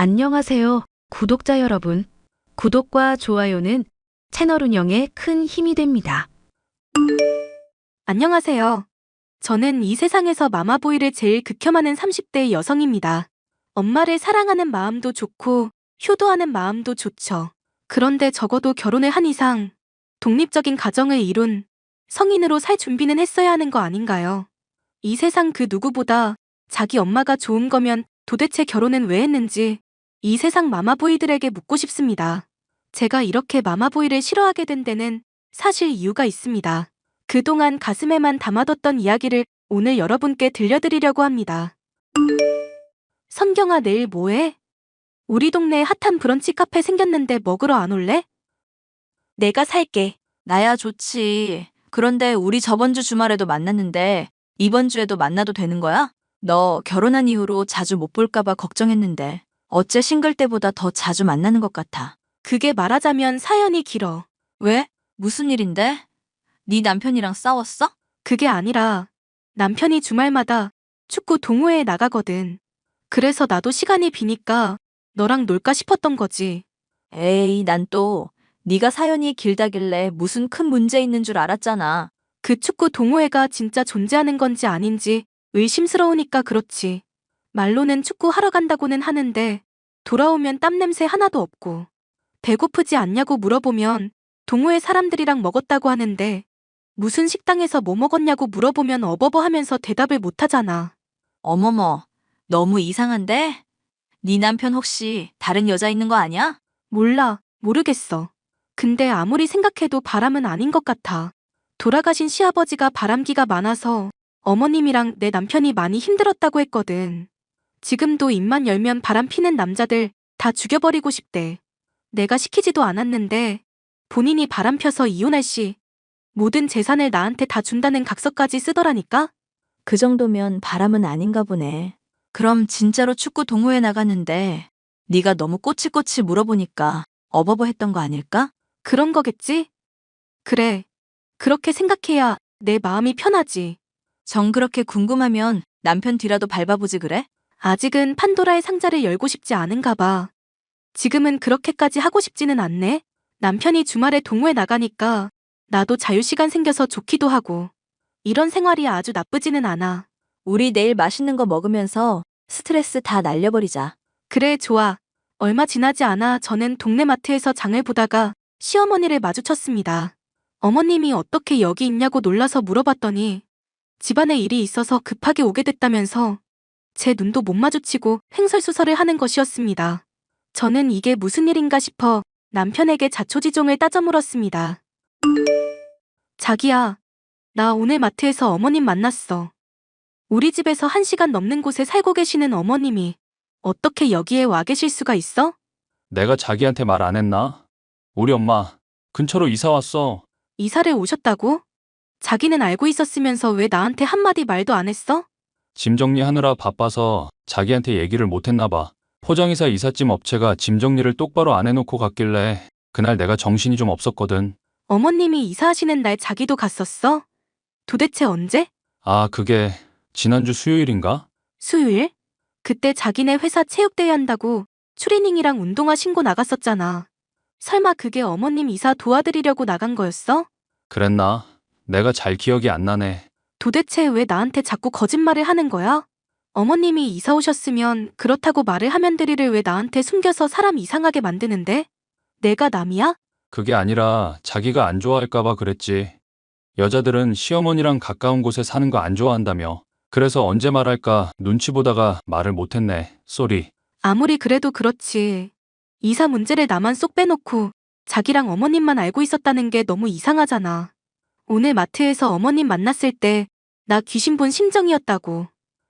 안녕하세요, 구독자 여러분. 구독과 좋아요는 채널 운영에 큰 힘이 됩니다. 안녕하세요. 저는 이 세상에서 마마보이를 제일 극혐하는 30대 여성입니다. 엄마를 사랑하는 마음도 좋고 효도하는 마음도 좋죠. 그런데 적어도 결혼을 한 이상 독립적인 가정을 이룬 성인으로 살 준비는 했어야 하는 거 아닌가요? 이 세상 그 누구보다 자기 엄마가 좋은 거면 도대체 결혼은 왜 했는지 이 세상 마마보이들에게 묻고 싶습니다. 제가 이렇게 마마보이를 싫어하게 된 데는 사실 이유가 있습니다. 그동안 가슴에만 담아뒀던 이야기를 오늘 여러분께 들려드리려고 합니다. 선경아, 내일 뭐해? 우리 동네에 핫한 브런치 카페 생겼는데 먹으러 안 올래? 내가 살게. 나야 좋지. 그런데 우리 저번 주 주말에도 만났는데 이번 주에도 만나도 되는 거야? 너 결혼한 이후로 자주 못 볼까봐 걱정했는데 어째 싱글 때보다 더 자주 만나는 것 같아. 그게 말하자면 사연이 길어. 왜? 무슨 일인데? 네 남편이랑 싸웠어? 그게 아니라 남편이 주말마다 축구 동호회에 나가거든. 그래서 나도 시간이 비니까 너랑 놀까 싶었던 거지. 에이, 난 또 네가 사연이 길다길래 무슨 큰 문제 있는 줄 알았잖아. 그 축구 동호회가 진짜 존재하는 건지 아닌지 의심스러우니까 그렇지. 말로는 축구 하러 간다고는 하는데 돌아오면 땀 냄새 하나도 없고 배고프지 않냐고 물어보면 동호회 사람들이랑 먹었다고 하는데 무슨 식당에서 뭐 먹었냐고 물어보면 어버버 하면서 대답을 못 하잖아. 어머머, 너무 이상한데? 네 남편 혹시 다른 여자 있는 거 아니야? 몰라, 모르겠어. 근데 아무리 생각해도 바람은 아닌 것 같아. 돌아가신 시아버지가 바람기가 많아서 어머님이랑 내 남편이 많이 힘들었다고 했거든. 지금도 입만 열면 바람 피는 남자들 다 죽여버리고 싶대. 내가 시키지도 않았는데 본인이 바람 펴서 이혼할 시 모든 재산을 나한테 다 준다는 각서까지 쓰더라니까? 그 정도면 바람은 아닌가 보네. 그럼 진짜로 축구 동호회 나갔는데 네가 너무 꼬치꼬치 물어보니까 어버버 했던 거 아닐까? 그런 거겠지? 그래. 그렇게 생각해야 내 마음이 편하지. 정 그렇게 궁금하면 남편 뒤라도 밟아보지 그래? 아직은 판도라의 상자를 열고 싶지 않은가 봐. 지금은 그렇게까지 하고 싶지는 않네. 남편이 주말에 동호회 나가니까 나도 자유시간 생겨서 좋기도 하고. 이런 생활이 아주 나쁘지는 않아. 우리 내일 맛있는 거 먹으면서 스트레스 다 날려버리자. 그래, 좋아. 얼마 지나지 않아 저는 동네 마트에서 장을 보다가 시어머니를 마주쳤습니다. 어머님이 어떻게 여기 있냐고 놀라서 물어봤더니 집안에 일이 있어서 급하게 오게 됐다면서 제 눈도 못 마주치고 횡설수설을 하는 것이었습니다. 저는 이게 무슨 일인가 싶어 남편에게 자초지종을 따져 물었습니다. 자기야, 나 오늘 마트에서 어머님 만났어. 우리 집에서 한 시간 넘는 곳에 살고 계시는 어머님이 어떻게 여기에 와 계실 수가 있어? 내가 자기한테 말 안 했나? 우리 엄마 근처로 이사 왔어. 이사를 오셨다고? 자기는 알고 있었으면서 왜 나한테 한마디 말도 안 했어? 짐 정리하느라 바빠서 자기한테 얘기를 못 했나 봐. 포장이사 이삿짐 업체가 짐 정리를 똑바로 안 해놓고 갔길래 그날 내가 정신이 좀 없었거든. 어머님이 이사하시는 날 자기도 갔었어? 도대체 언제? 아, 그게 지난주 수요일인가? 수요일? 그때 자기네 회사 체육대회 한다고 추리닝이랑 운동화 신고 나갔었잖아. 설마 그게 어머님 이사 도와드리려고 나간 거였어? 그랬나? 내가 잘 기억이 안 나네. 도대체 왜 나한테 자꾸 거짓말을 하는 거야? 어머님이 이사 오셨으면 그렇다고 말을 하면 되리를 왜 나한테 숨겨서 사람 이상하게 만드는데? 내가 남이야? 그게 아니라 자기가 안 좋아할까봐 그랬지. 여자들은 시어머니랑 가까운 곳에 사는 거 안 좋아한다며. 그래서 언제 말할까 눈치 보다가 말을 못했네. 쏘리. 아무리 그래도 그렇지. 이사 문제를 나만 쏙 빼놓고 자기랑 어머님만 알고 있었다는 게 너무 이상하잖아. 오늘 마트에서 어머님 만났을 때 나 귀신 본 심정이었다고.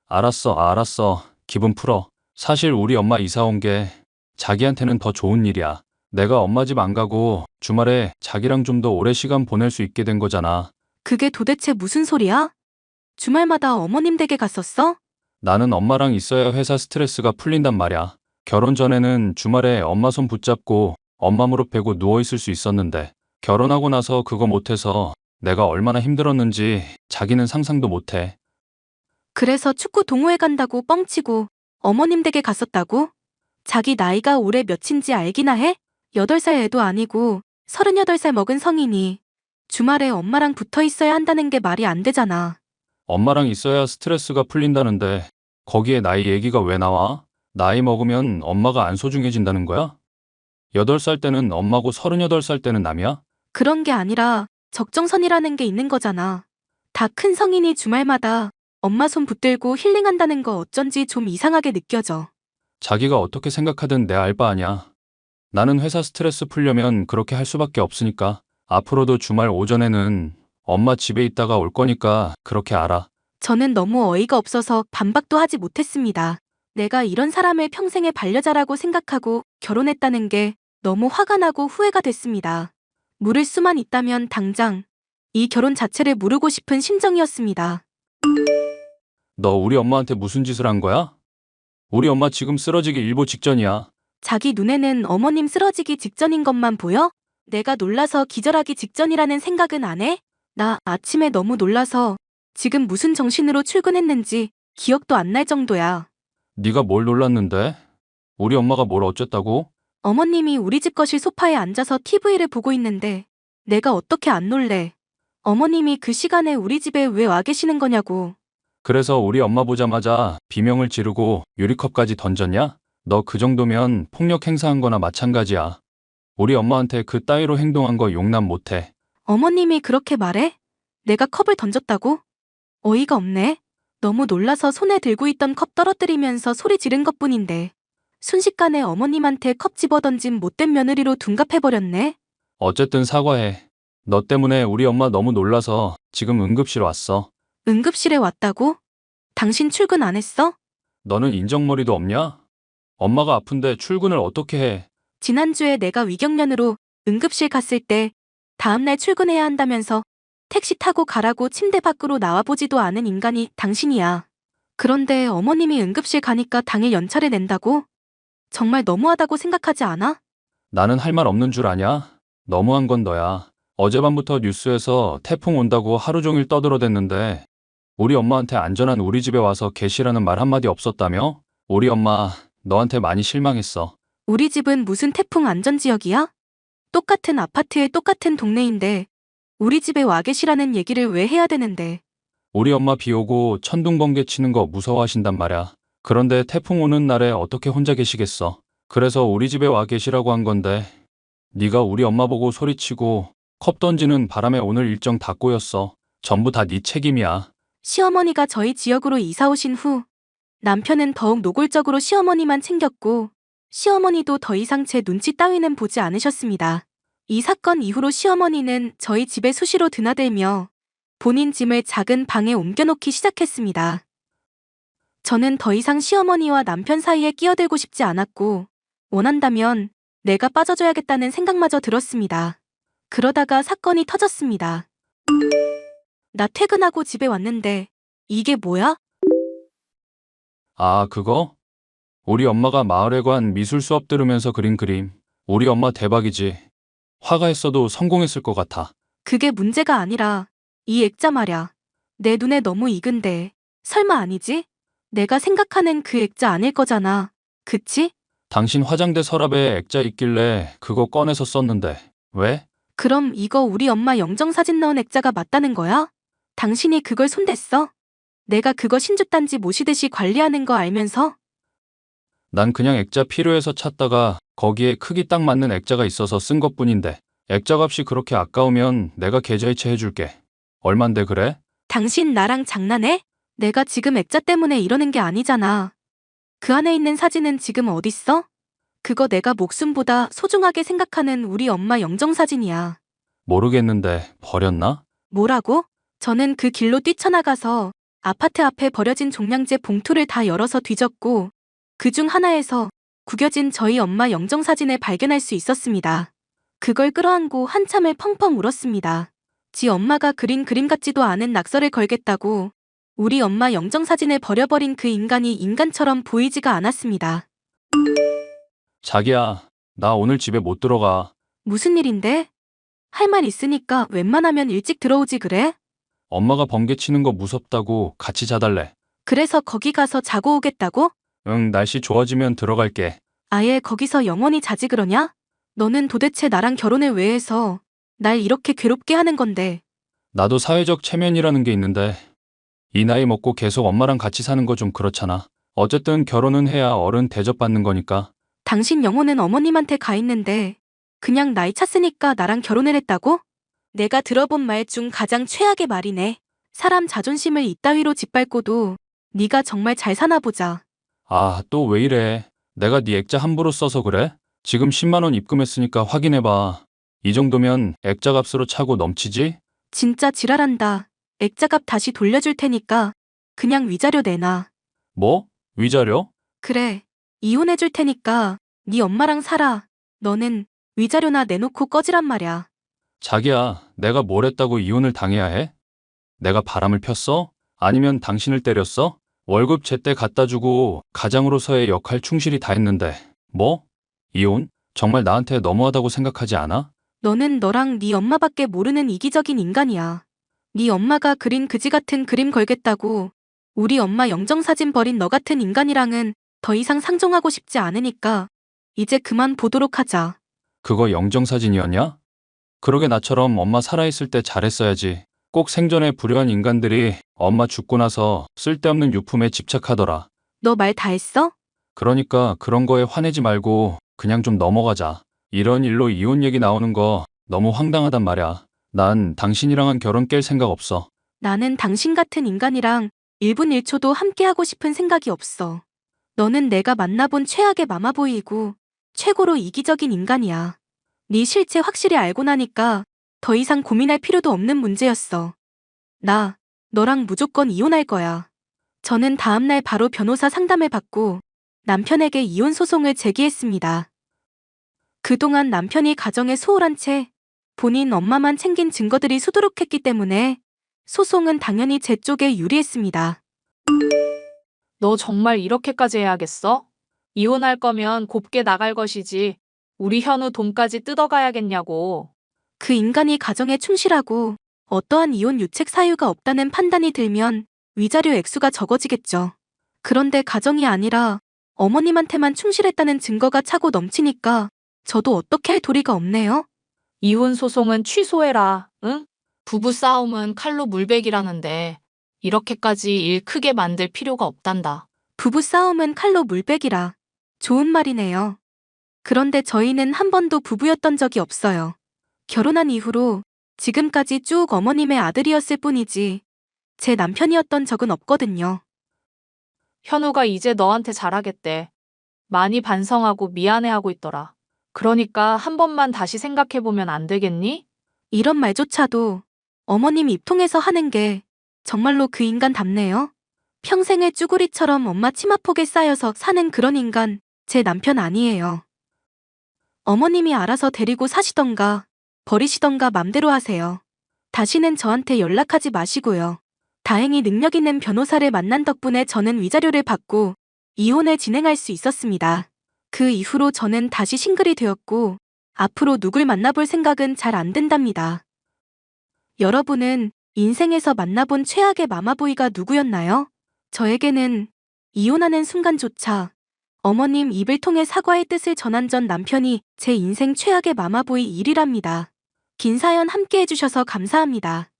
알았어, 알았어. 기분 풀어. 사실 우리 엄마 이사 온 게 자기한테는 더 좋은 일이야. 내가 엄마 집 안 가고 주말에 자기랑 좀 더 오래 시간 보낼 수 있게 된 거잖아. 그게 도대체 무슨 소리야? 주말마다 어머님 댁에 갔었어? 나는 엄마랑 있어야 회사 스트레스가 풀린단 말이야. 결혼 전에는 주말에 엄마 손 붙잡고 엄마 무릎 베고 누워있을 수 있었는데 결혼하고 나서 그거 못해서 내가 얼마나 힘들었는지 자기는 상상도 못해. 그래서 축구 동호회 간다고 뻥치고 어머님 댁에 갔었다고? 자기 나이가 올해 몇인지 알기나 해? 8살 애도 아니고 38살 먹은 성인이 주말에 엄마랑 붙어 있어야 한다는 게 말이 안 되잖아. 엄마랑 있어야 스트레스가 풀린다는데 거기에 나이 얘기가 왜 나와? 나이 먹으면 엄마가 안 소중해진다는 거야? 8살 때는 엄마고 38살 때는 남이야? 그런 게 아니라 적정선이라는 게 있는 거잖아. 다 큰 성인이 주말마다 엄마 손 붙들고 힐링한다는 거 어쩐지 좀 이상하게 느껴져. 자기가 어떻게 생각하든 내 알바 아니야. 나는 회사 스트레스 풀려면 그렇게 할 수밖에 없으니까 앞으로도 주말 오전에는 엄마 집에 있다가 올 거니까 그렇게 알아. 저는 너무 어이가 없어서 반박도 하지 못했습니다. 내가 이런 사람을 평생의 반려자라고 생각하고 결혼했다는 게 너무 화가 나고 후회가 됐습니다. 물을 수만 있다면 당장 이 결혼 자체를 무르고 싶은 심정이었습니다. 너 우리 엄마한테 무슨 짓을 한 거야? 우리 엄마 지금 쓰러지기 일보 직전이야. 자기 눈에는 어머님 쓰러지기 직전인 것만 보여? 내가 놀라서 기절하기 직전이라는 생각은 안 해? 나 아침에 너무 놀라서 지금 무슨 정신으로 출근했는지 기억도 안 날 정도야. 네가 뭘 놀랐는데? 우리 엄마가 뭘 어쨌다고? 어머님이 우리 집 거실 소파에 앉아서 TV를 보고 있는데 내가 어떻게 안 놀래? 어머님이 그 시간에 우리 집에 왜 와 계시는 거냐고. 그래서 우리 엄마 보자마자 비명을 지르고 유리컵까지 던졌냐? 너 그 정도면 폭력 행사한 거나 마찬가지야. 우리 엄마한테 그 따위로 행동한 거 용납 못해. 어머님이 그렇게 말해? 내가 컵을 던졌다고? 어이가 없네. 너무 놀라서 손에 들고 있던 컵 떨어뜨리면서 소리 지른 것 뿐인데. 순식간에 어머님한테 컵 집어던진 못된 며느리로 둔갑해버렸네. 어쨌든 사과해. 너 때문에 우리 엄마 너무 놀라서 지금 응급실 왔어. 응급실에 왔다고? 당신 출근 안 했어? 너는 인정머리도 없냐? 엄마가 아픈데 출근을 어떻게 해? 지난주에 내가 위경련으로 응급실 갔을 때 다음날 출근해야 한다면서 택시 타고 가라고 침대 밖으로 나와보지도 않은 인간이 당신이야. 그런데 어머님이 응급실 가니까 당일 연차를 낸다고? 정말 너무하다고 생각하지 않아? 나는 할 말 없는 줄 아냐? 너무한 건 너야. 어젯밤부터 뉴스에서 태풍 온다고 하루 종일 떠들어댔는데 우리 엄마한테 안전한 우리 집에 와서 계시라는 말 한마디 없었다며? 우리 엄마 너한테 많이 실망했어. 우리 집은 무슨 태풍 안전지역이야? 똑같은 아파트에 똑같은 동네인데 우리 집에 와 계시라는 얘기를 왜 해야 되는데 우리 엄마 비 오고 천둥 번개 치는 거 무서워하신단 말야. 그런데 태풍 오는 날에 어떻게 혼자 계시겠어? 그래서 우리 집에 와 계시라고 한 건데 네가 우리 엄마 보고 소리치고 컵 던지는 바람에 오늘 일정 다 꼬였어. 전부 다 네 책임이야. 시어머니가 저희 지역으로 이사 오신 후 남편은 더욱 노골적으로 시어머니만 챙겼고 시어머니도 더 이상 제 눈치 따위는 보지 않으셨습니다. 이 사건 이후로 시어머니는 저희 집에 수시로 드나들며 본인 짐을 작은 방에 옮겨놓기 시작했습니다. 저는 더 이상 시어머니와 남편 사이에 끼어들고 싶지 않았고 원한다면 내가 빠져줘야겠다는 생각마저 들었습니다. 그러다가 사건이 터졌습니다. 나 퇴근하고 집에 왔는데 이게 뭐야? 아, 그거? 우리 엄마가 마을에 관 미술 수업 들으면서 그린 그림. 우리 엄마 대박이지. 화가 했어도 성공했을 것 같아. 그게 문제가 아니라 이 액자 말야. 내 눈에 너무 익은데 설마 아니지? 내가 생각하는 그 액자 아닐 거잖아. 그치? 당신 화장대 서랍에 액자 있길래 그거 꺼내서 썼는데. 왜? 그럼 이거 우리 엄마 영정사진 넣은 액자가 맞다는 거야? 당신이 그걸 손댔어? 내가 그거 신주단지 모시듯이 관리하는 거 알면서? 난 그냥 액자 필요해서 찾다가 거기에 크기 딱 맞는 액자가 있어서 쓴 것뿐인데. 액자 값이 그렇게 아까우면 내가 계좌이체 해줄게. 얼만데 그래? 당신 나랑 장난해? 내가 지금 액자 때문에 이러는 게 아니잖아. 그 안에 있는 사진은 지금 어딨어? 그거 내가 목숨보다 소중하게 생각하는 우리 엄마 영정 사진이야. 모르겠는데 버렸나? 뭐라고? 저는 그 길로 뛰쳐나가서 아파트 앞에 버려진 종량제 봉투를 다 열어서 뒤졌고 그 중 하나에서 구겨진 저희 엄마 영정 사진을 발견할 수 있었습니다. 그걸 끌어안고 한참을 펑펑 울었습니다. 지 엄마가 그린 그림 같지도 않은 낙서를 걸겠다고 우리 엄마 영정사진을 버려버린 그 인간이 인간처럼 보이지가 않았습니다. 자기야, 나 오늘 집에 못 들어가. 무슨 일인데? 할 말 있으니까 웬만하면 일찍 들어오지 그래? 엄마가 번개 치는 거 무섭다고 같이 자달래. 그래서 거기 가서 자고 오겠다고? 응, 날씨 좋아지면 들어갈게. 아예 거기서 영원히 자지 그러냐? 너는 도대체 나랑 결혼을 왜 해서 날 이렇게 괴롭게 하는 건데. 나도 사회적 체면이라는 게 있는데 이 나이 먹고 계속 엄마랑 같이 사는 거 좀 그렇잖아. 어쨌든 결혼은 해야 어른 대접받는 거니까. 당신 영혼은 어머님한테 가 있는데 그냥 나이 찼으니까 나랑 결혼을 했다고? 내가 들어본 말 중 가장 최악의 말이네. 사람 자존심을 이따위로 짓밟고도 네가 정말 잘 사나 보자. 아, 또 왜 이래? 내가 네 액자 함부로 써서 그래? 지금 10만 원 입금했으니까 확인해 봐. 이 정도면 액자 값으로 차고 넘치지? 진짜 지랄한다. 액자값 다시 돌려줄 테니까 그냥 위자료 내놔. 뭐? 위자료? 그래. 이혼해줄 테니까 네 엄마랑 살아. 너는 위자료나 내놓고 꺼지란 말이야. 자기야, 내가 뭘 했다고 이혼을 당해야 해? 내가 바람을 폈어? 아니면 당신을 때렸어? 월급 제때 갖다 주고 가장으로서의 역할 충실히 다 했는데 뭐? 이혼? 정말 나한테 너무하다고 생각하지 않아? 너는 너랑 네 엄마밖에 모르는 이기적인 인간이야. 네 엄마가 그린 그지 같은 그림 걸겠다고 우리 엄마 영정사진 버린 너 같은 인간이랑은 더 이상 상종하고 싶지 않으니까 이제 그만 보도록 하자. 그거 영정사진이었냐? 그러게 나처럼 엄마 살아있을 때 잘했어야지. 꼭 생전에 불효한 인간들이 엄마 죽고 나서 쓸데없는 유품에 집착하더라. 너 말 다 했어? 그러니까 그런 거에 화내지 말고 그냥 좀 넘어가자. 이런 일로 이혼 얘기 나오는 거 너무 황당하단 말이야. 난 당신이랑은 결혼 깰 생각 없어. 나는 당신 같은 인간이랑 1분 1초도 함께하고 싶은 생각이 없어. 너는 내가 만나본 최악의 마마보이이고 최고로 이기적인 인간이야. 네 실체 확실히 알고 나니까 더 이상 고민할 필요도 없는 문제였어. 나 너랑 무조건 이혼할 거야. 저는 다음날 바로 변호사 상담을 받고 남편에게 이혼 소송을 제기했습니다. 그동안 남편이 가정에 소홀한 채 본인 엄마만 챙긴 증거들이 수두룩했기 때문에 소송은 당연히 제 쪽에 유리했습니다. 너 정말 이렇게까지 해야겠어? 이혼할 거면 곱게 나갈 것이지. 우리 현우 돈까지 뜯어가야겠냐고. 그 인간이 가정에 충실하고 어떠한 이혼 유책 사유가 없다는 판단이 들면 위자료 액수가 적어지겠죠. 그런데 가정이 아니라 어머님한테만 충실했다는 증거가 차고 넘치니까 저도 어떻게 할 도리가 없네요. 이혼 소송은 취소해라, 응? 부부 싸움은 칼로 물베기라는데 이렇게까지 일 크게 만들 필요가 없단다. 부부 싸움은 칼로 물베기라. 좋은 말이네요. 그런데 저희는 한 번도 부부였던 적이 없어요. 결혼한 이후로 지금까지 쭉 어머님의 아들이었을 뿐이지 제 남편이었던 적은 없거든요. 현우가 이제 너한테 잘하겠대. 많이 반성하고 미안해하고 있더라. 그러니까 한 번만 다시 생각해보면 안 되겠니? 이런 말조차도 어머님 입통해서 하는 게 정말로 그 인간 답네요. 평생을 쭈구리처럼 엄마 치마폭에 쌓여서 사는 그런 인간 제 남편 아니에요. 어머님이 알아서 데리고 사시던가 버리시던가 맘대로 하세요. 다시는 저한테 연락하지 마시고요. 다행히 능력 있는 변호사를 만난 덕분에 저는 위자료를 받고 이혼을 진행할 수 있었습니다. 그 이후로 저는 다시 싱글이 되었고 앞으로 누굴 만나볼 생각은 잘안 든답니다. 여러분은 인생에서 만나본 최악의 마마보이가 누구였나요? 저에게는 이혼하는 순간조차 어머님 입을 통해 사과의 뜻을 전한 전 남편이 제 인생 최악의 마마보이 일이랍니다. 긴 사연 함께 해주셔서 감사합니다.